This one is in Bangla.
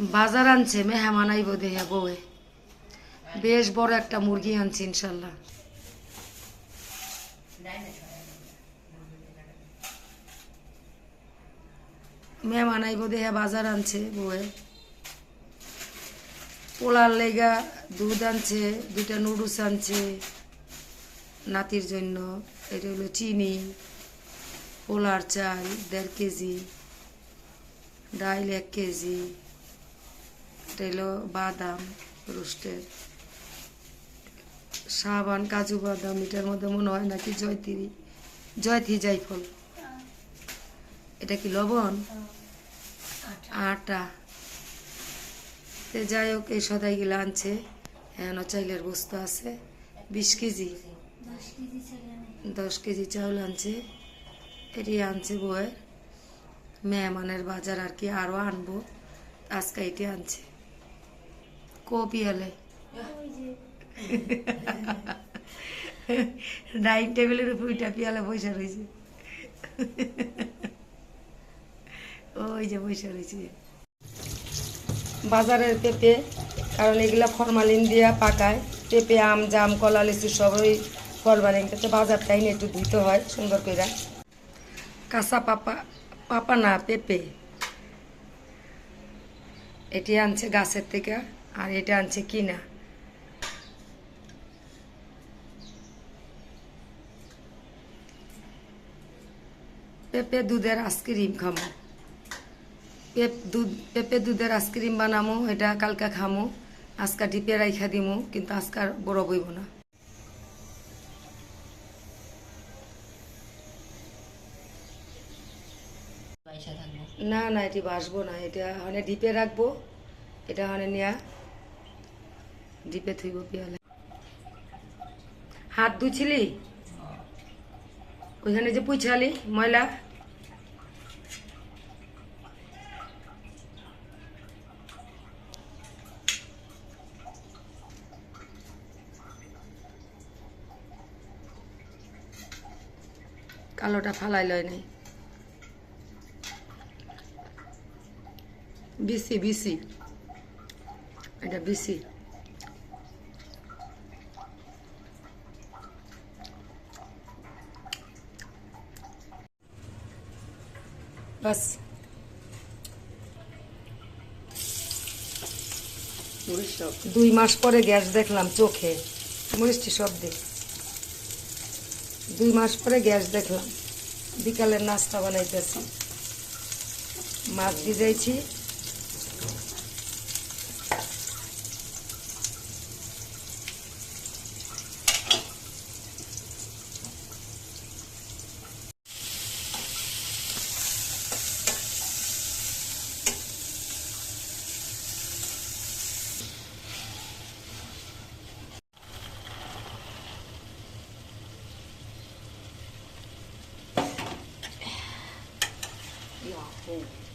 বাজার আনছে, মেহমান আইব দেহে বউয়ে। বেশ বড় একটা মুরগি আনছে ইনশাল্লাহ। মেহমান আইব দেহে বাজার আনছে বউয়ে। পোলার লেগা দুধ আনছে, দুইটা নুডলস আনছে। নাতির জন্য, এটা হলো চিনি, পোলার চাল দেড় কেজি, ডাইল এক কেজি। এটা হলো বাদাম রোস্টের সাবান কাজু বাদাম এটার মধ্যে মনে হয় নাকি জয়তিরি জয়তি জাইফল। এটা কি লবণ? আটা। তে যাই হোক এই সদাইগুলো আনছে। এখনও চাইলের বস্তু আছে। বিশ কেজি। দশ কেজি চাউল আনছে। এটি আনছে বউয়ের মেহমানের বাজার আর কি আরও আনব। আজকে এটি আনছে। কপি হলে। ডাইনিং টেবিলের উপর উইটা পিয়ালে বসে রয়েছে। ওই যে বসে রয়েছে। বাজারের পেঁপে, কারণ এগুলা ফরমালিন দিয়া পাকায়। পেঁপে, আম, জাম, কলা, লিচু সবই ফরমালিন। তো বাজারটাই নিয়ে একটু ধুইতে হয়, সুন্দর করে কাঁচা পাপা পাপা না, পেঁপে। এটি আনছে গাছের থেকে। আর এটা আনছে কিনা? পেঁপে দুধের আইসক্রিম খামো। পেপ দুধ পেঁপে দুধের আইসক্রিম বানামো এটা কালকা খামো। আজকা ডিপে রাইখা দিমো কিন্তু আজকার বড় বইব না। না না এটি বাসবো না। এটা হনে ডিপে রাখব এটা হনে নিয়া ডিপে থইব পিয়ালে। হাত ধুছিলি ওইখানে যে পুছালি ময়লা? কালোটা ফালাই লয় নাই বিসি বিসি। এটা বিসি। বাস দুই মাস পরে গ্যাস দেখলাম চোখে। মরিষ্টি সব দেখ দুই মাস পরে গ্যাস দেখলাম। বিকালের নাস্তা বানাইতেছি। মাছ ভিজাইছি। Wow.